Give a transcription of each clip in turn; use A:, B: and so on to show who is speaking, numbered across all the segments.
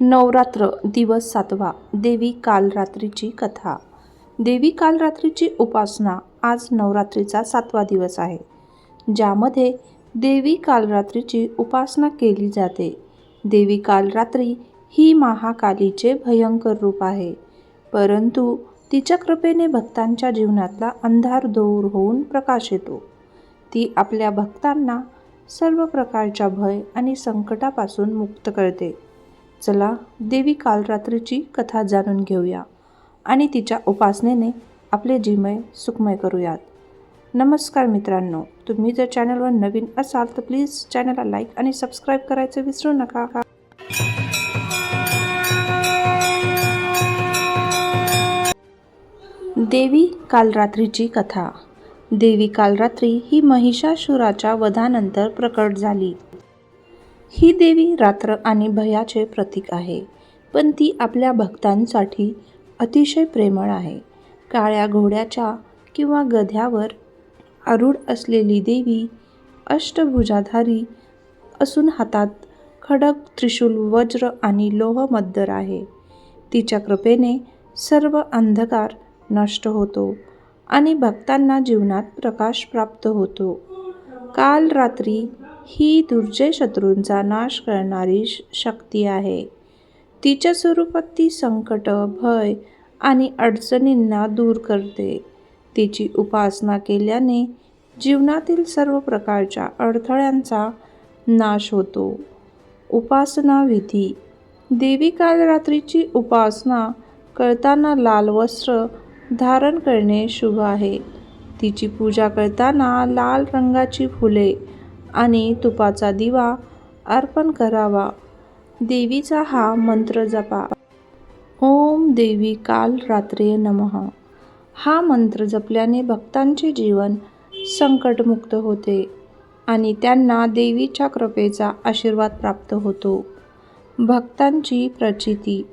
A: नवरात्र दिवस सातवा देवी कालरात्रीची कथा. देवी कालरात्रीची उपासना आज नवरात्रीचा सातवा दिवस आहे. ज्यामध्ये देवी कालरात्रीची उपासना केली जाते. देवी कालरात्री ही महाकालीचे भयंकर रूप आहे. परंतु तिच्या कृपेने भक्तांच्या जीवनातला अंधार दूर होऊन प्रकाश येतो. ती आपल्या भक्तांना सर्व प्रकारच्या भय आणि संकटापासून मुक्त करते. चला देवी कालरात्रीची कथा जाणून घेऊया आणि तिच्या उपासनेने आपले जीमय सुखमय करूयात. नमस्कार मित्रांनो तुम्ही जर चॅनलवर नवीन असाल तर प्लीज चॅनलला लाईक आणि सबस्क्राईब करायचं विसरू नका देवी कालरात्रीची कथा. देवी कालरात्री ही महिषासुराच्या वधानंतर प्रकट झाली. ही देवी रात्र आणि भयाचे प्रतीक आहे पण ती आपल्या भक्तांसाठी अतिशय प्रेमळ आहे. काळ्या घोड्याच्या किंवा गध्यावर आरूढ असलेली देवी अष्टभुजाधारी असून हातात खडक त्रिशूल वज्र आणि लोहमद्दर आहे. तिच्या कृपेने सर्व अंधकार नष्ट होतो आणि भक्तांना जीवनात प्रकाश प्राप्त होतो. काल रात्री ही दुर्जय शत्रूंचा नाश करणारी श- शक्ती आहे. तिच्या स्वरूपात ती संकट भय आणि अडचणींना दूर करते. तिची उपासना केल्याने जीवनातील सर्व प्रकारच्या अडथळ्यांचा नाश होतो. उपासना विधी. देवी कालरात्रीची उपासना करताना लाल वस्त्र धारण करणे शुभ आहे. तिची पूजा करताना लाल रंगाची फुले आणि तुपाचा दिवा अर्पण करावा. देवीचा हा मंत्र जपा. ओम देवी काल रात्रे नमः. हा मंत्र जपल्याने भक्तांचे जीवन संकटमुक्त होते आणि त्यांना देवीच्या कृपेचा आशीर्वाद प्राप्त होतो. भक्तांची प्रचिती.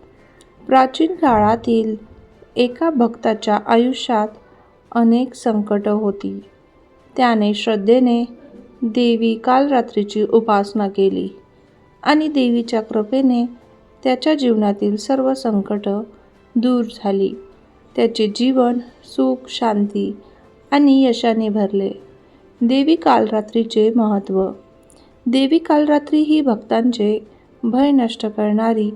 A: प्राचीन काळातील एका भक्ताच्या आयुष्यात अनेक संकटं होती. त्याने श्रद्धेने देवी कालरात्रीची उपासना केली. आणि देवीच्या कृपेने त्याच्या जीवनातील सर्व संकट दूर झाली. त्याचे जीवन सुख शांती आणि यशाने भरले. देवी कालरात्रीचे महत्त्व. देवी कालरात्री ही भक्तांचे भय नष्ट करणारी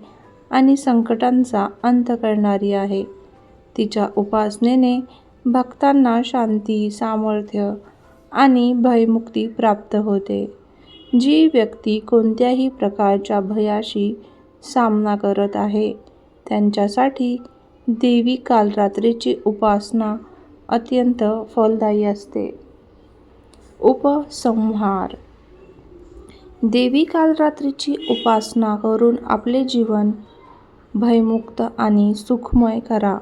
A: आणि संकटांचा अंत करणारी आहे. तिच्या उपासनेने भक्तांना शांती सामर्थ्य आणि भयमुक्ती प्राप्त होते. जी व्यक्ती कोणत्याही प्रकारच्या भयाशी सामना करत आहे त्यांच्यासाठी देवी कालरात्रीची उपासना अत्यंत फलदायी असते. उपसंहार. देवी कालरात्रीची उपासना करून आपले जीवन भयमुक्त आणि सुखमय करा.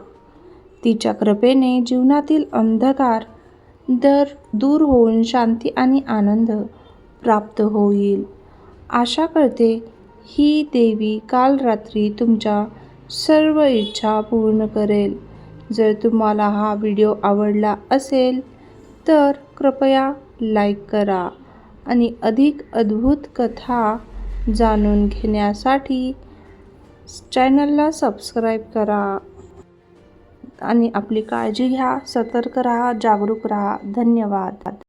A: तिच्या कृपेने जीवनातील अंधकार दर दूर होऊन शांती आणि आनंद प्राप्त होईल. आशा करते ही देवी काल रात्री तुमच्या सर्व इच्छा पूर्ण करेल. जर तुम्हाला हा व्हिडिओ आवडला असेल तर कृपया लाईक करा आणि अधिक अद्भुत कथा जाणून घेण्यासाठी चॅनलला सबस्क्राईब करा. आणि आपली काळजी घ्या सतर्क राहा जागरूक राहा. धन्यवाद.